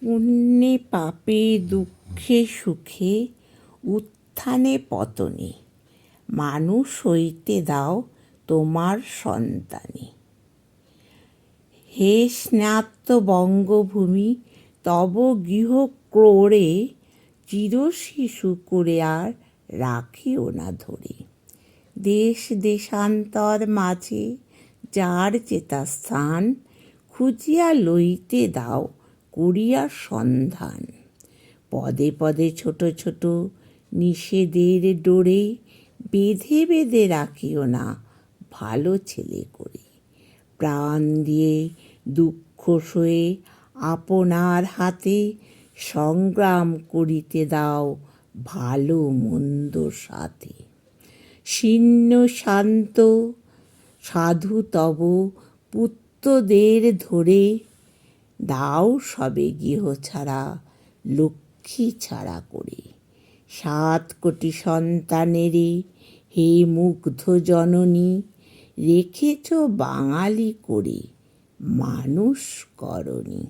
পুণ্যে পাপে দুঃখে সুখে, উত্থানে পতনে। মানুষ হইতে দাও তোমার সন্তানে। হে স্নাত্য বঙ্গভূমি, তব গৃহ ক্রোড়ে চির শিশু করে আর রাখিও না ধরে। দেশ দেশান্তর মাঝে যার চেতা স্থান খুঁজিয়া লইতে দাও করিয়া সন্ধান। পদে পদে ছোট ছোট নিষেধের ডোরে বেঁধে বেঁধে রাখিও না ভালো ছেলে করে। প্রাণ দিয়ে দুঃখ সয়ে আপনার হাতে সংগ্রাম করিতে দাও ভালো মন্দ সাথে। শীর্ণ শান্ত সাধু তব পুত্রদের ধরে দাও সবে গৃহ ছাড়া, লক্ষ্মী ছাড়া করে। সাত কোটি সন্তানেরে হে মুগ্ধ জননী, রেখেছ বাঙালি করে, মানুষ করণী।